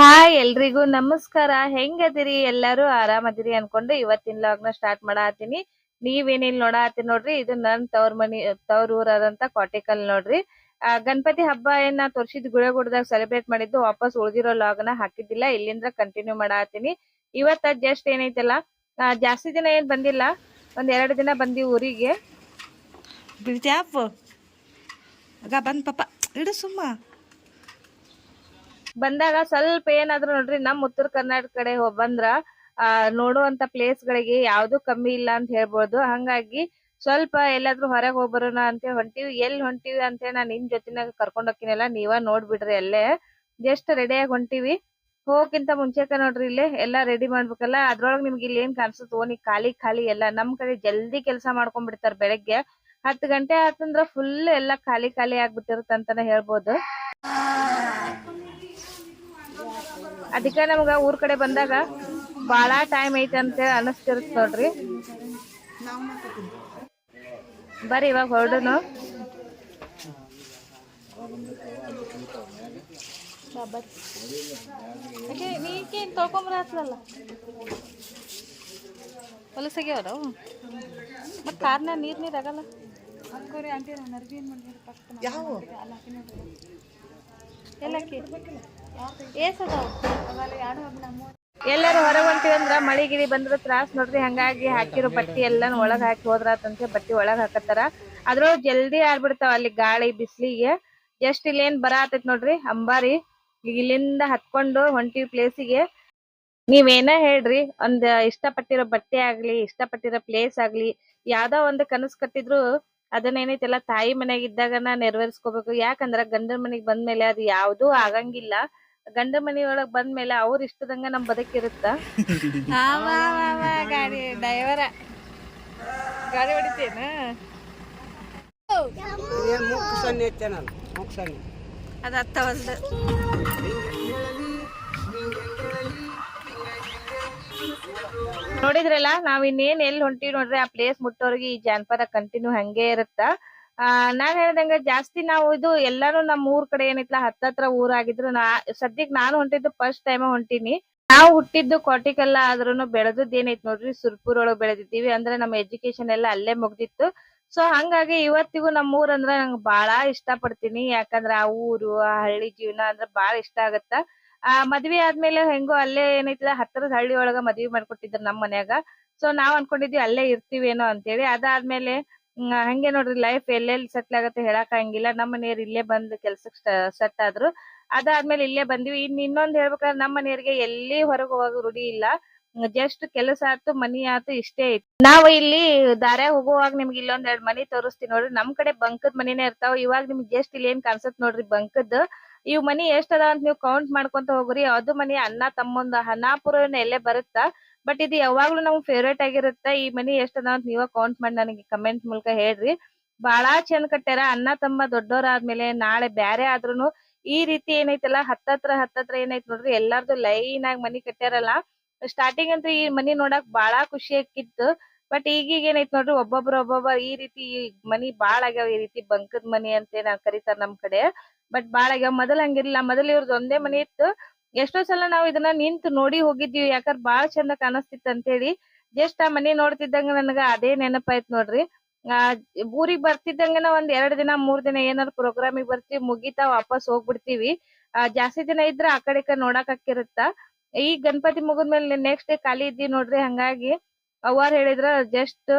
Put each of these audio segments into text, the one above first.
Hi ಎಲ್ರಿಗೂ ನಮಸ್ಕಾರ. ಹೆಂಗದಿರಿ? ಎಲ್ಲಾರು ಆರಾಮದಿರಿ ಅನ್ಕೊಂಡು ಇವತ್ತಿನ ಲಾಗ್ನ ಸ್ಟಾರ್ಟ್ ಮಾಡಾತೀನಿ ನೀವೇನಿಲ್ ನೋಡಾತಿ ನೋಡ್ರಿ, ಇದು ನನ್ ತವ್ರ ಮನಿ, ತವ್ರ ಊರಾದಂತ ಕಾಟಿಕಲ್ ನೋಡ್ರಿ. ಗಣಪತಿ ಹಬ್ಬ ಏನ ತೋರ್ಸಿದ್ ಗುಳೆಗುಡ್ದಾಗ ಸೆಲೆಬ್ರೇಟ್ ಮಾಡಿದ್ದು ವಾಪಸ್ ಉಳಿದಿರೋ ಲಾಗ್ನ ಹಾಕಿದ್ದಿಲ್ಲ, ಇಲ್ಲಿಂದ ಕಂಟಿನ್ಯೂ ಮಾಡಾತೀನಿ ಇವತ್ತ ಜಸ್ಟ್ ಏನೈತಲ್ಲ ಜಾಸ್ತಿ ದಿನ ಏನ್ ಬಂದಿಲ್ಲ, ಒಂದ್ ಎರಡು ದಿನ ಬಂದಿ ಊರಿಗೆ. ಬಂದ್ ಪಾಪ, ಇಡು ಸುಮ್ಮ. ಬಂದಾಗ ಸ್ವಲ್ಪ ಏನಾದ್ರು ನೋಡ್ರಿ, ನಮ್ ಉತ್ತರ ಕರ್ನಾಟಕ ಕಡೆ ಬಂದ್ರ, ಆ, ನೋಡುವಂತ ಪ್ಲೇಸ್ ಗಳಿಗೆ ಯಾವ್ದು ಕಮ್ಮಿ ಇಲ್ಲ ಅಂತ ಹೇಳ್ಬೋದು. ಹಂಗಾಗಿ ಸ್ವಲ್ಪ ಎಲ್ಲಾದ್ರೂ ಹೊರಗ್ ಹೋಗ್ಬರೋಣ ಅಂತ ಹೊಂಟಿವಿ. ಎಲ್ಲಿ ಹೊಂಟಿವಿ ಅಂತ ನಾ ನಿಮ್ ಜೊತೆನಾಗ ಕರ್ಕೊಂಡ್ ಹೋಗ್ತೀನಲ್ಲ, ನೀವ ನೋಡ್ಬಿಡ್ರಿ ಅಲ್ಲೇ. ಜಸ್ಟ್ ರೆಡಿ ಆಗಿ ಹೊಂಟಿವಿ. ಹೋಗಕ್ಕಿಂತ ಮುಂಚೆಕ ನೋಡ್ರಿ ಇಲ್ಲೇ ಎಲ್ಲಾ ರೆಡಿ ಮಾಡ್ಬೇಕಲ್ಲ, ಅದ್ರೊಳಗ್ ನಿಮ್ಗೆ ಇಲ್ಲಿ ಏನ್ ಕಾಣಿಸುತ್ತೋ, ನೀ ಖಾಲಿ ಖಾಲಿ ಎಲ್ಲ ನಮ್ ಕಡೆ ಜಲ್ದಿ ಕೆಲಸ ಮಾಡ್ಕೊಂಡ್ ಬಿಡ್ತಾರ ಬೆಳಗ್ಗೆ. ಹತ್ತು ಗಂಟೆ ಆತಂದ್ರ ಫುಲ್ ಎಲ್ಲಾ ಖಾಲಿ ಖಾಲಿ ಆಗ್ಬಿಟ್ಟಿರುತ್ತ ಅಂತಾನೆ ಹೇಳ್ಬೋದು. ಅದಕ್ಕೆ ನಮ್ಗ ಊರ್ ಕಡೆ ಬಂದಾಗ ಭಾಳ ಟೈಮ್ ಐತೆ ಅಂತೇಳಿ ಅನಸ್ತಿರುತ್ತ ನೋಡ್ರಿ. ಬರ್ರಿ ಇವಾಗ ಹೊರಡುನು. ನೀಕೇನ್ ತೊಳ್ಕೊಂಬರತ್ತಲ್ಲ ಹೊಲಸಾಗ್ಯಾವ್ರ ಮತ್ ಕಾರ್ನ ನೀರ್ ನೀರ್ ಆಗಲ್ಲ? ಯಾವ? ಎಲ್ಲರೂ ಹೊರಗ್ ಹೊಂಟಿವಿ ಅಂದ್ರ ಮಳಿ ಗಿಳಿ ಬಂದ್ರ ತ್ರಾಸ್ ನೋಡ್ರಿ, ಹಂಗಾಗಿ ಹಾಕಿರೋ ಬಟ್ಟಿ ಎಲ್ಲಾನು ಒಳಗ್ ಹಾಕಿ ಹೋದ್ರಾತಂತೆ ಬಟ್ಟಿ ಒಳಗ್ ಹಾಕತ್ತಾರ. ಅದ್ರೊಳಗ್ ಜಲ್ದಿ ಆರ್ಬಿಡ್ತಾವ ಅಲ್ಲಿ ಗಾಳಿ, ಬಿಸ್ಲಿಗೆ. ಜಸ್ಟ್ ಇಲ್ಲೇನ್ ಬರಾತೈತ್ ನೋಡ್ರಿ, ಅಂಬಾರಿ. ಇಲ್ಲಿಂದ ಹತ್ಕೊಂಡು ಹೊಂಟಿವಿ ಪ್ಲೇಸಿಗೆ ನೀವೇನ ಹೇಳ್ರಿ, ಒಂದ್ ಇಷ್ಟಪಟ್ಟಿರೋ ಬಟ್ಟೆ ಆಗ್ಲಿ, ಇಷ್ಟಪಟ್ಟಿರೋ ಪ್ಲೇಸ್ ಆಗ್ಲಿ, ಯಾವ್ದೋ ಒಂದ್ ಕನಸ್ ಕಟ್ಟಿದ್ರು ಅದನ್ನ ಏನೈತೆಲ್ಲ ತಾಯಿ ಮನೆಯಾಗ ಇದ್ದಾಗನ ನೆರವೇರಿಸ್ಕೋಬೇಕು. ಯಾಕಂದ್ರ ಗಂಡನ ಮನೆಗ್ ಬಂದ್ಮೇಲೆ ಅದು ಯಾವ್ದು ಆಗಂಗಿಲ್ಲ. ಗಂಡ ಮನೆಯೊಳಗ್ ಬಂದ್ಮೇಲೆ ಅವ್ರ ಇಷ್ಟದಂಗ ನಮ್ ಬದುಕಿರುತ್ತ. ಗಾಡಿ ಡ್ರೈವರ. ಗಾಡಿ ಹೊಡಿತೇನ ಅದ ಅರ್ಥ ಒಂದು ನೋಡಿದ್ರಲ್ಲ, ನಾವ್ ಇನ್ನೇನ್ ಎಲ್ಲಿ ಹೊಂಟಿವಿ ನೋಡ್ರಿ ಆ ಪ್ಲೇಸ್ ಮುಟ್ಟೋರ್ಗೆ ಈ ಜಾನಪದ ಕಂಟಿನ್ಯೂ ಹಂಗೆ ಇರುತ್ತ? ಆ, ನಾನ್ ಹೇಳ್ದಂಗ ಜಾಸ್ತಿ ನಾವು ಇದು ಎಲ್ಲಾನು ನಮ್ ಊರ್ ಕಡೆ ಏನೈತ್ಲ, ಹತ್ತತ್ರ ಊರಾಗಿದ್ರು ನಾ, ಸದ್ಯಕ್ ನಾನು ಹೊಂಟಿದ್ದು ಫಸ್ಟ್ ಟೈಮ್ ಹೊಂಟಿನಿ. ನಾವು ಹುಟ್ಟಿದ್ದು ಕೋಟಿಕಲ್ಲ ಆದ್ರೂನು ಬೆಳೆದದ್ ಏನೈತ್ ನೋಡ್ರಿ ಸುರ್ಪುರ್ ಒಳಗ್ ಬೆಳೆದಿದ್ದೀವಿ ಅಂದ್ರೆ ನಮ್ಮ ಎಜುಕೇಶನ್ ಎಲ್ಲ ಅಲ್ಲೇ ಮುಗ್ದಿತ್ತು. ಸೊ ಹಂಗಾಗಿ ಇವತ್ತಿಗೂ ನಮ್ಮ ಊರ್ ಅಂದ್ರ ನಂಗ್ ಬಾಳ ಇಷ್ಟ ಪಡ್ತೀನಿ ಯಾಕಂದ್ರ ಆ ಊರು, ಆ ಹಳ್ಳಿ ಜೀವನ ಅಂದ್ರ ಬಹಳ ಇಷ್ಟ ಆಗತ್ತ? ಆ, ಮದ್ವಿ ಆದ್ಮೇಲೆ ಹೆಂಗೋ ಅಲ್ಲೇ ಏನೈತಿಲ್ಲ, ಹತ್ತರದ ಹಳ್ಳಿ ಒಳಗ ಮದ್ವಿ ಮಾಡ್ಕೊಟ್ಟಿದ್ರು ನಮ್ ಮನ್ಯಾಗ. ಸೊ ನಾವ್ ಅನ್ಕೊಂಡಿದ್ವಿ ಅಲ್ಲೇ ಇರ್ತೀವೇನೋ ಅಂತೇಳಿ. ಅದಾದ್ಮೇಲೆ ಹಂಗೆ ನೋಡ್ರಿ ಲೈಫ್ ಎಲ್ಲೆಲ್ಲಿ ಸೆಟ್ಲ್ ಆಗತ್ತೆ ಹೇಳಕ್ ಆಗಂಗಿಲ್ಲ ನಮ್ ಮನೆಯವ್ರು ಇಲ್ಲೇ ಬಂದ್ ಕೆಲ್ಸಕ್ ಸೆಟ್ ಆದ್ರು. ಅದಾದ್ಮೇಲೆ ಇಲ್ಲೇ ಬಂದ್ವಿ. ಇನ್ ಇನ್ನೊಂದ್ ಹೇಳ್ಬೇಕಾದ್ರೆ ನಮ್ ಮನೆಯವ್ರಿಗೆ ಎಲ್ಲಿ ಹೊರಗ್ ಹೋಗಕ್ ರೂಢಿ ಇಲ್ಲ. ಜಸ್ಟ್ ಕೆಲಸ ಆತು ಮನಿ ಆತು ಇಷ್ಟೇ ಐತಿ ನಾವ್ ಇಲ್ಲಿ ದಾರ್ಯಾಗ ಹೋಗುವಾಗ ನಿಮ್ಗೆ ಇಲ್ಲೊಂದ್ ಎರಡ್ ಮನಿ ತೋರಿಸ್ತೀನಿ ನೋಡ್ರಿ. ನಮ್ ಕಡೆ ಬಂಕದ್ ಮನಿನೇ ಇರ್ತಾವ. ಇವಾಗ ನಿಮ್ಗೆ ಜಸ್ಟ್ ಇಲ್ಲಿ ಏನ್ ಕಾಣ್ಸತ್ ನೋಡ್ರಿ ಬಂಕದ್. ಇವ್ ಮನಿ ಎಷ್ಟ್ ಅದಾವ ಅಂತ ನೀವು ಕೌಂಟ್ ಮಾಡ್ಕೊಂತ ಹೋಗ್ರಿ. ಅದು ಮನಿ ಅಣ್ಣ, ತಮ್ಮಂದ ಹನಾಪುರ ಎಲ್ಲೇ ಬರುತ್ತ? ಬಟ್ ಇದು ಯಾವಾಗ್ಲೂ ನಮ್ಗ್ ಫೇವ್ರೇಟ್ ಆಗಿರುತ್ತ. ಈ ಮನಿ ಎಷ್ಟ್ ಅದಾವ ಅಂತ ನೀವ ಕೌಂಟ್ ಮಾಡಿ ನನಗೆ ಕಮೆಂಟ್ ಮೂಲಕ ಹೇಳ್ರಿ. ಬಹಳ ಚಂದ ಕಟ್ಟ್ಯಾರ. ಅಣ್ಣ, ತಮ್ಮ ದೊಡ್ಡೋರಾದ್ಮೇಲೆ ನಾಳೆ ಬ್ಯಾರೆ ಆದ್ರೂನು ಈ ರೀತಿ ಏನೈತಲ್ಲ, ಹತ್ತತ್ರ ಹತ್ತತ್ರ ಏನೈತ್ ನೋಡ್ರಿ. ಎಲ್ಲಾರ್ದು ಲೈನ್ ಆಗಿ ಮನಿ ಕಟ್ಟ್ಯಾರಲ್ಲ. ಸ್ಟಾರ್ಟಿಂಗ್ ಅಂತೂ ಈ ಮನಿ ನೋಡಕ್ ಬಹಳ ಖುಷಿ ಆಕಿತ್ತು ಬಟ್ ಈಗೀಗ ಏನೈತ್ ನೋಡ್ರಿ, ಒಬ್ಬೊಬ್ರು ಒಬ್ಬೊಬ್ಬ ಈ ರೀತಿ ಮನಿ ಬಾಳ ಆಗ್ಯಾವ, ಈ ರೀತಿ ಬಂಕದ್ ಮನಿ ಅಂತ ಏನ್ ಕರೀತಾರ ನಮ್ ಕಡೆ. ಬಟ್ ಬಾಳ ಆಗ್ಯಾವ. ಮೊದಲ್ ಹಂಗಿರ್ಲಿಲ್ಲ. ಮೊದಲ್ ಇವ್ರದ್ ಒಂದೇ ಮನಿ ಇತ್ತು. ಎಷ್ಟೋ ಸಲ ನಾವ್ ಇದನ್ನ ನಿಂತ್ ನೋಡಿ ಹೋಗಿದ್ವಿ. ಯಾಕಂದ್ರ ಬಾಳ ಚಂದ ಕಾಣಿಸ್ತಿತ್ತು ಅಂತೇಳಿ. ಜಸ್ಟ್ ಆ ಮನಿ ನೋಡ್ತಿದ್ದಂಗ ನನಗ ಅದೇ ನೆನಪಾಯ್ತ್ ನೋಡ್ರಿ. ಆ, ಊರಿಗ್ ಬರ್ತಿದ್ದಂಗನ ಒಂದ್ ಎರಡ್ ದಿನ, ಮೂರ್ ದಿನ ಏನಾರ ಪ್ರೋಗ್ರಾಮಿಗ್ ಬರ್ತೀವಿ, ಮುಗಿತಾ ವಾಪಸ್ ಹೋಗ್ಬಿಡ್ತೀವಿ. ಆ, ಜಾಸ್ತಿ ದಿನ ಇದ್ರ ಆ ಕಡೆ ನೋಡಾಕ್ ಈ ಗಣಪತಿ ಮುಗಿದ್ಮೇಲೆ ನೆಕ್ಸ್ಟ್ ಡೇ ಖಾಲಿ ಇದ್ದೀವಿ ನೋಡ್ರಿ ಹಂಗಾಗಿ. ಅವ್ವಾರ್ ಹೇಳಿದ್ರ ಜಸ್ಟ್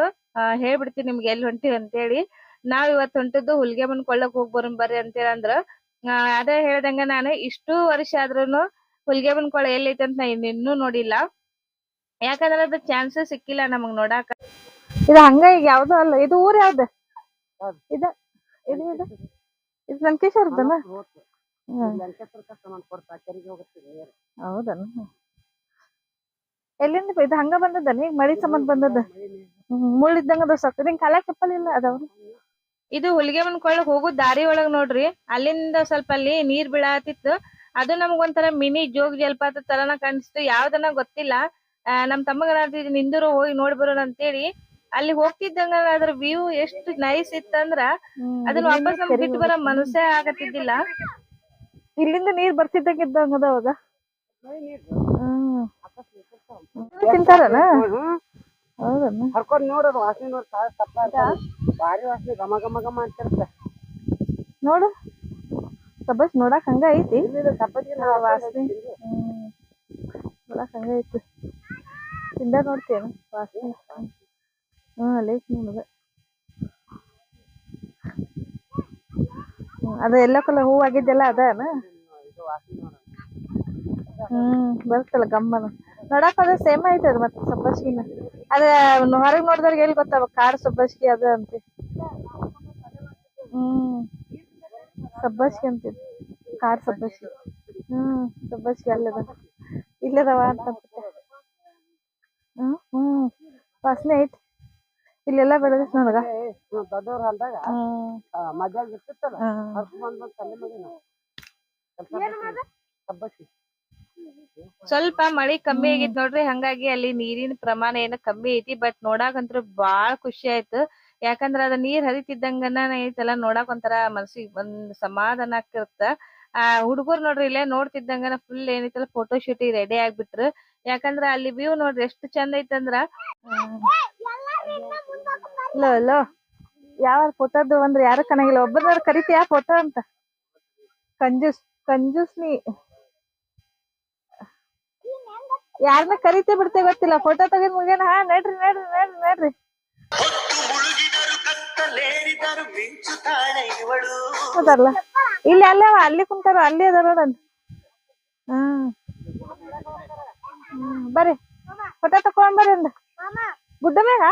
ಹೇಳ್ಬಿಡ್ತೀನಿ ನಿಮ್ಗೆ ಎಲ್ಲಿ ಹೊಂಟಿವಿ ಅಂತೇಳಿ. ನಾವ್ ಇವತ್ ಹೊಂಟಿದ್ದು ಹುಲ್ಗೆಮ್ಮನ್ ಕೊಳ್ಳಕ್ ಹೋಗ್ ಬರೋನ್ ಬರ್ರಿ ಅಂತೇಳಿ ಅಂದ್ರ ಅದೇ ಹೇಳ್ದಂಗ ನಾನು ಇಷ್ಟು ವರ್ಷ ಆದ್ರೂನು ಹುಲ್ಗೆಮ್ಮನ್ ಕೊಳ್ಳ ಎಲ್ಲೈತೆ ಅಂತ ನಾ ಇನ್ ಇನ್ನೂ ನೋಡಿಲ್ಲ. ಯಾಕಂದ್ರ ಅದ್ ಚಾನ್ಸ್ ಸಿಕ್ಕಿಲ್ಲ ನಮಗ್ ನೋಡಾಕ. ಇದು ಹಂಗ ಈಗ ಯಾವ್ದು ಅಲ್ಲ ಇದು ಊರ್ ಯಾವ್ದ? ಇದ ಇದು ಇದು ಇದು ಲಂಕೇಶ್ವರದನ ಹೌದನ? ಎಲ್ಲಿಂದ ಇದ್ ಹಂಗ ಬಂದದ ಈಗ ಮಳಿ ಸಂಬಂಧ ಬಂದದ? ಮುಳ್ಳ ಇದ್ದಂಗ ಅದ ಸೊಕ್ಕ ನಿಂಗ್ ಕಾಲ ಚಪ್ಪಲ್ ಇಲ್ಲ ಅದಾವ? ಇದು ಹುಲಿಗೆಮ್ಮನ್ ಮನ್ಕೊಳ್ಳಕ್ ಹೋಗೋ ದಾರಿ ಒಳಗ್ ನೋಡ್ರಿ. ಅಲ್ಲಿಂದ ಸ್ವಲ್ಪ ಅಲ್ಲಿ ನೀರ್ ಬೀಳಾತಿತ್ತು. ಅದು ನಮಗ್ ಒಂಥರ ಮಿನಿ ಜೋಗ್ ಜಲಪಾತ ತರನ ಕಾಣಿಸ್ತು. ಯಾವ್ದನ ಗೊತ್ತಿಲ್ಲ. ನಮ್ ತಮ್ಮಗನ ನಿಂದಿರು ಹೋಗಿ ನೋಡಿ ಬರೋಣ ಅಂತೇಳಿ. ಅಲ್ಲಿ ಹೋಗ್ತಿದ್ದಂಗ ಅದ್ರ ವ್ಯೂ ಎಷ್ಟು ನೈಸ್ ಇತ್ತಂದ್ರ ಅದನ್ನ ವಾಪಸ್ ನಮ್ಗೆ ಬಿಟ್ಟು ಬರೋ ಮನಸ್ಸೇ ಆಗತ್ತಿದ್ದಿಲ್ಲ. ಇಲ್ಲಿಂದ ನೀರ್ ಬರ್ತಿದ್ದಂಗ ಇದ್ದಂಗ ಅದ? ಅವಾಗ ಹ್ಮ್. ತಿಂತಾರನ? ಹೌದನ? ಹರ್ಕೊಂಡ್ ನೋಡೋದು ವಾಸನೆ ನೋಡಿ ಭಾರಿ ವಾಸನೆ ಘಮ ಘಮ ಘಮ ಅಂತಿರುತ್ತೆ. ನೋಡು. ಸಬ್ಬಸ್ ನೋಡಕ್ ಹಂಗ ಐತಿ. ವಾಸನೆ. ನೋಡಕ್ ಹಂಗ ಐತಿ. ತಿಂದ ನೋಡ್ತೇನೆ ವಾಸನೆ. ಹ್ಮ್ ಅಲ್ಲೇ ಐತಿ ಅದ ಎಲ್ಲ ಅದು ಕಲರ್ ಹೂ ಆಗಿದ್ದೆಲ್ಲ ನೋಡ ಹ್ಮ್ ಬರ್ತಲ್ಲ ಗಮ್ಮನ. ನೋಡಕ್ ಅದ ಸೇಮ್ ಐತೆ ಅದು ಮತ್ತೆ ಸಬ್ಬಸ್ಗಿನ ಅದ ಹೊರಗ್ ನೋಡಿದವ್ರಿಗೆ ಎಲ್ಲಿ ಗೊತ್ತಾವ ಕಾಡ್ ಸಬ್ಬಸ್ಗಿ ಅದ ಅಂತ. ಹ್ಮ್. ಸಬ್ಬಸ್ಗಿ ಅಂತಿದ್ ಕಾಡ್ ಸಬ್ಬಸ್ಗಿ ಹ್ಮ್ ಸಬ್ಬಸ್ಗಿ ಅಲ್ಲದ. ಇಲ್ಲದವ ಅಂತ ಹ್ಮ್ ಹ್ಮ್. ವಾಸನೆ ಐತಿ ಇಲ್ಲೆಲ್ಲ ಬೆಳೆದೈತಿ ನನಗ ದೊಡ್ಡವ್ರ ಹೊಲ್ದಾಗ ಮಜಾಗ ಇರ್ತಿತ್ತಲ್ಲ? ಹ್ಮ್ ಸ್ವಲ್ಪ ಮಳಿ ಕಮ್ಮಿ ಆಗಿತ್ತು ನೋಡ್ರಿ ಹಂಗಾಗಿ ಅಲ್ಲಿ ನೀರಿನ ಪ್ರಮಾಣ ಏನ ಕಮ್ಮಿ ಐತಿ ಬಟ್ ನೋಡಾಕಂತ್ರ ಬಾಳ ಖುಷಿ ಆಯ್ತು. ಯಾಕಂದ್ರ ಅದ ನೀರ್ ಹರಿತಿದ್ದಂಗನ ಐತಲ್ಲ ನೋಡಾಕ್ ಒಂಥರ ಮನ್ಸಿಗ್ ಒಂದ್ ಸಮಾಧಾನ ಆಗ್ತಿರುತ್ತ ಆ ಹುಡುಗರು ನೋಡ್ರಿ ಇಲ್ಲೇ ನೋಡ್ತಿದ್ದಂಗನ ಫುಲ್ ಏನೈತಲ್ಲ ಫೋಟೋ ಶೂಟ್ ರೆಡಿ ಆಗ್ಬಿಟ್ರು. ಯಾಕಂದ್ರ ಅಲ್ಲಿ ವ್ಯೂ ನೋಡ್ರಿ ಎಷ್ಟು ಚಂದ ಐತಂದ್ರ. ಲೋ ಲೋ ಯಾವ ಫೋಟೋದು ಅಂದ್ರ ಯಾರು ಕಣಗಿಲ್ಲ ಒಬ್ಬರನ್ನ ಕರಿತೀಯಾ ಫೋಟೋ ಅಂತ? ಕಂಜುಸ್ ಕಂಜೂಸ್ ನೀ ಯಾರನ್ನ ಕರಿತೇ ಬಿಡ್ತೆ ಗೊತ್ತಿಲ್ಲ. ಫೋಟೋ ತೆಗೆದ್ ಮುಗಿಯನ ಹಾ ನಡ್ರಿ ನಡ್ರಿ ನಡ್ರಿ ನಡ್ರಿ. ಹೌದಲ್ಲ? ಇಲ್ಲಿ ಅಲ್ಲೇ ಅಲ್ಲಿ ಕುಂತಾರ ಅಲ್ಲಿ ಅದಾರ ನೋಡನ್ ಹ್ಮ್ ಬರ್ರಿ. ಫೋಟೋ ತಕೊಂಡ್ ಬರ್ರಿ ಅಂದ. ಗುಡ್ಡ ಮ್ಯಾಗ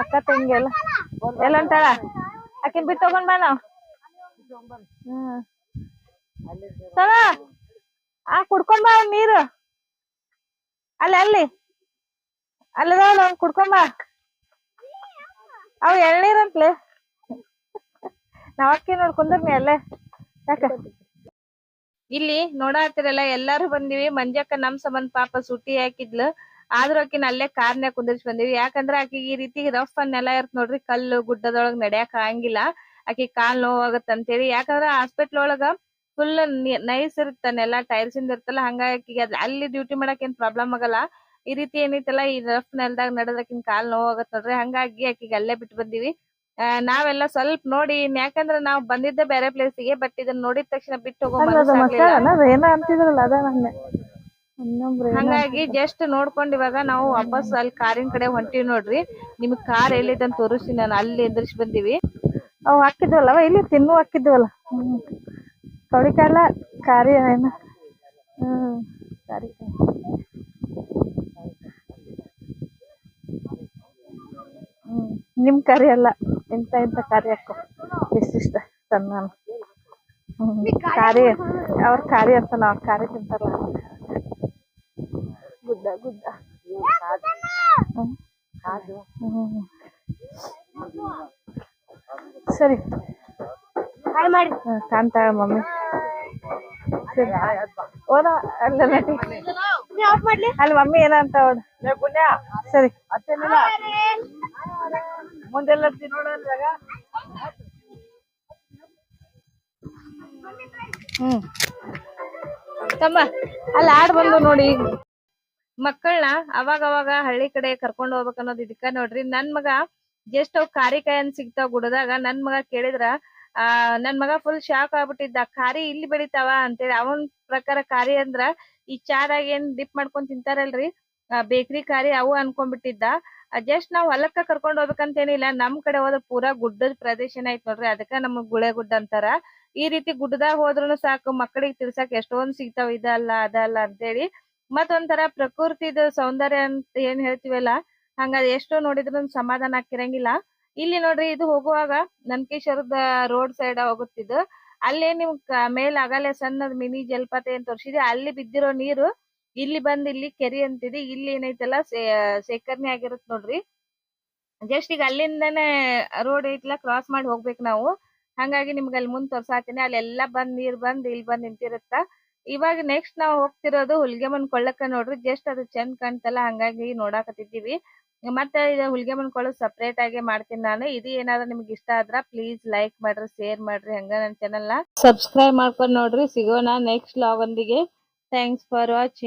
ಅಕ್ಕ ತಂಗಿ ಎಲ್ಲ. ಎಲ್ಲ ಅಂತಾಳ ಆಕಿನ್ ಬಿಟ್ಟು ತಗೊಂಡ್ ಬಾ ನಾವ್. ಹ್ಮ್. ಸರ ಆ, ಕುಡ್ಕೊಂಡ್ ಬಾ ಅವ್ನ್ ನೀರು. ಅಲ್ಲಿ ಅಲ್ಲಿ. ಅಲ್ಲದ ಅವ್ನ್ ಕುಡ್ಕೊಂಡ್ ಬಾ. ಅವ್ ಎಳ್ನೀರಂತ್ಲೆ. ನಾವ್ ನಾವಕ್ಕಿ ನೋಡ್ಕೊಂಡ್ರಿ ಅಲ್ಲೇ. ಯಾಕ? ಇಲ್ಲಿ ನೋಡಾತಿರಲ್ಲ ಎಲ್ಲಾರು ಬಂದಿವಿ. ಮಂಜಕ್ಕ ನಮ್ ಸಂಬಂಧ ಪಾಪ ಸುಟ್ಟಿ ಹಾಕಿದ್ಲು. ಆದ್ರೂ ಆಕಿನ ಅಲ್ಲೇ ಕಾರ್ನ್ಯಾಗ ಕುಂದಿರ್ಸಿ ಬಂದಿವಿ. ಯಾಕಂದ್ರ ಆಕಿಗೆ ಈ ರೀತಿ ರಫ್ ನೆಲ ಇರ್ತ ನೋಡ್ರಿ. ಕಲ್ಲು, ಗುಡ್ಡದೊಳಗ್ ನಡ್ಯಾಕ ಆಗಂಗಿಲ್ಲ. ಆಕಿ ಕಾಲ್ ನೋವ್ ಆಗತ್ತ ಅಂತೇಳಿ ಯಾಕಂದ್ರ ಹಾಸ್ಪಿಟ್ಲ್ ಒಳಗ ಫುಲ್ ನೈಸ್ ಇರುತ್ತೆ ನೆಲ ಟೈಲ್ಸ್ ಇಂದ ಇರ್ತಲ್ಲ ಹಂಗಾಗಿ ಅಲ್ಲಿ ಡ್ಯೂಟಿ ಮಾಡಕ್ ಏನ್ ಪ್ರಾಬ್ಲಮ್ ಆಗಲ್ಲ. ಈ ರೀತಿ ಏನೈತಲ್ಲ ಈ ರಫ್ ನೆಲದಾಗ ನಡೆದ್ರಕಿನ್ ಕಾಲ್ ನೋವ್ ಆಗತ್ ನೋಡ್ರಿ ಹಂಗಾಗಿ ಆಕಿಗೆ ಅಲ್ಲೇ ಬಿಟ್ಟು ಬಂದಿವಿ. ನಾವೆಲ್ಲ ಸ್ವಲ್ಪ ನೋಡಿ ಯಾಕಂದ್ರೆ ಯಾಕಂದ್ರ ನಾವ್ ಬಂದಿದ್ದೆ ಬೇರೆ ಪ್ಲೇಸ್ಗೆ ಬಟ್ ಇದನ್ನ ನೋಡಿದ ತಕ್ಷಣ ಬಿಟ್ಟು ಹೋಗೋ ಹಂಗಾಗಿ ಜಸ್ಟ್ ನೋಡ್ಕೊಂಡ್ ಇವಾಗ ನಾವು ವಾಪಸ್ ಅಲ್ಲಿ ಕಾರಿನ ಕಡೆ ಹೊಂಟಿವಿ ನೋಡ್ರಿ. ನಿಮ್ಗ್ ಕಾರ್ ಎಲ್ಲಿದೆ ಅಂತ ತೋರಿಸ್ತೀನಿ ನಾನು ಅಲ್ಲಿ ಎದುರಿಸಿ ಬಂದಿವಿ. ಅವ್ ಹಾಕಿದ್ವಲ್ಲ ಇಲ್ಲಿ ತಿನ್ನು ಹಾಕಿದ್ವಲ್ಲ. ಹ್ಮ್ ಕವಳಿಕಾಲ ಖಾರಿ ಹ್ಞೂ ಹ್ಮ್ ಖಾರಿ ನಿಮ್ಮ ನಿಮ್ ಕರಿ ಅಲ್ಲ ಎಂತ ಇಂತ ಖಾರಿ ಹಾಕೋ. ಇಷ್ಟಿಷ್ಟ ಸಣ್ಣ ಹ್ಞೂ ಖಾರಿ ಅವ್ರ ಖಾರಿ ಅಂತಲ್ಲ ಅವ್ರ ಖಾರಿ ತಿಂತಾರಲ್ಲ. ಗುಡ್ಡ ಗುಡ್ಡ. ಸರಿ. ಕಾಣ್ತಾಳ ಮಮ್ಮಿ. ಓದ ಅಲ್ಲ ನಟಿ ಅಲ್ಲಿ ಮಮ್ಮಿ ಏನ ಅಂತ ಅವಳು. ಸರಿ. ಮುಂದೆಲ್ಲ ನೋಡಲ್ಲಾಗ ಹ್ಮ್. ತಮ್ಮ. ಅಲ್ಲಿ ಆಡ್ ಬಂದು ನೋಡಿ. ಮಕ್ಕಳನ್ನ ಅವಾಗ ಅವಾಗ ಹಳ್ಳಿ ಕಡೆ ಕರ್ಕೊಂಡ್ ಹೋಗ್ಬೇಕನ್ನೋದ್ ಇದಕ್ಕ ನೋಡ್ರಿ. ನನ್ ಮಗ ಜಸ್ಟ್ ಅವ್ ಕಾರಿಕಾಯಿ ಅಂತ ಸಿಗ್ತಾವ ಗುಡದಾಗ. ನನ್ ಮಗ ಕೇಳಿದ್ರ ಆ, ನನ್ ಮಗ ಫುಲ್ ಶಾಕ್ ಆಗ್ಬಿಟ್ಟಿದ್ದ. ಕಾರಿ ಇಲ್ಲಿ ಬೆಳಿತಾವ ಅಂತೇಳಿ. ಅವನ್ ಪ್ರಕಾರ ಕಾರಿ ಅಂದ್ರ ಈ ಚಾರಾಗ ಏನ್ ಡಿಪ್ ಮಾಡ್ಕೊಂಡ್ ತಿಂತಾರಲ್ರಿ? ಬೇಕರಿ ಕಾರಿ ಅವು ಅನ್ಕೊಂಡ್ಬಿಟ್ಟಿದ್ದ. ಜಸ್ಟ್ ನಾವ್ ಹೊಲಕ್ಕ ಕರ್ಕೊಂಡ್ ಹೋಗ್ಬೇಕಂತೇನಿಲ್ಲ ನಮ್ ಕಡೆ ಹೋದ್ರ ಪೂರಾ ಗುಡ್ಡದ ಪ್ರದೇಶನ ಐತ್ ನೋಡ್ರಿ. ಅದಕ್ಕ ನಮ್ಗ್ ಗುಳೆ ಗುಡ್ಡ ಅಂತಾರ. ಈ ರೀತಿ ಗುಡ್ಡದಾಗ ಹೋದ್ರುನು ಸಾಕು. ಮಕ್ಕಳಿಗೆ ತಿಳ್ಸಾಕ್ ಎಷ್ಟೊಂದ್ ಸಿಗ್ತಾವ. ಇದಲ್ಲ, ಅದಲ್ಲ ಅಂತೇಳಿ. ಮತ್ ಒಂಥರ ಪ್ರಕೃತಿದ ಸೌಂದರ್ಯ ಅಂತ ಏನ್ ಹೇಳ್ತಿವಲ್ಲ, ಹಂಗ ಎಷ್ಟೋ ನೋಡಿದ್ರು ಸಮಾಧಾನ ಆಗ್ತಿರಂಗಿಲ್ಲ. ಇಲ್ಲಿ ನೋಡ್ರಿ ಇದು ಹೋಗುವಾಗ ನಂದಕೇಶ್ವರದ ರೋಡ್ ಸೈಡ್ ಹೋಗುತ್ತಿದ್ದು. ಅಲ್ಲೇ ನಿಮ್ ಮೇಲೆ ಆಗಲೇ ಸಣ್ಣದ್ ಮಿನಿ ಜಲಪಾತ ಏನ್ ತೋರಿಸಿದೆ ಅಲ್ಲಿ ಬಿದ್ದಿರೋ ನೀರು ಇಲ್ಲಿ ಬಂದ್ ಇಲ್ಲಿ ಕೆರೆ ಅಂತಿದೆ. ಇಲ್ಲಿ ಏನೈತಲ್ಲ ಶೇಖರಣೆ ಆಗಿರುತ್ ನೋಡ್ರಿ. ಜಸ್ಟ್ ಈಗ ಅಲ್ಲಿಂದಾನೆ ರೋಡ್ ಐತಲ್ಲ ಕ್ರಾಸ್ ಮಾಡಿ ಹೋಗ್ಬೇಕು ನಾವು. ಹಂಗಾಗಿ ನಿಮ್ಗೆ ಅಲ್ಲಿ ಮುಂದ್ ತೋರ್ಸಾತೀನಿ. ಅಲ್ಲೆಲ್ಲಾ ಬಂದ್ ನೀರ್ ಬಂದ್ ಇಲ್ಲಿ ಬಂದ್ ನಿಂತಿರುತ್ತ. ಇವಾಗ ನೆಕ್ಸ್ಟ್ ನಾವು ಹೋಗ್ತಿರೋದು ಹುಲ್ಗೆಮ್ಮನ್ ಕೊಳ್ಳಕ್ಕ ನೋಡ್ರಿ. ಜಸ್ಟ್ ಅದು ಚಂದ್ ಕಾಣ್ತಲ್ಲ, ಹಂಗಾಗಿ ನೋಡಾಕತ್ತಿದ್ದೀವಿ. ಮತ್ತೆ ಇದು ಹುಲ್ಗೆ ಮಣ್ಕೊಳ್ಳೋದು ಸಪ್ರೇಟ್ ಆಗಿ ಮಾಡ್ತೀನಿ ನಾನು. ಇದು ಏನಾದ್ರೂ ನಿಮ್ಗೆ ಇಷ್ಟ ಆದ್ರ ಪ್ಲೀಸ್ ಲೈಕ್ ಮಾಡ್ರಿ ಶೇರ್ ಮಾಡ್ರಿ, ಹಂಗ ನನ್ನ ಚಾನಲ್ ಸಬ್ಸ್ಕ್ರೈಬ್ ಮಾಡ್ಕೊಂಡ್ ನೋಡ್ರಿ. ಸಿಗೋಣ ನೆಕ್ಸ್ಟ್ ಲಾಗ್ ಒಂದಿಗೆ. Thanks for watching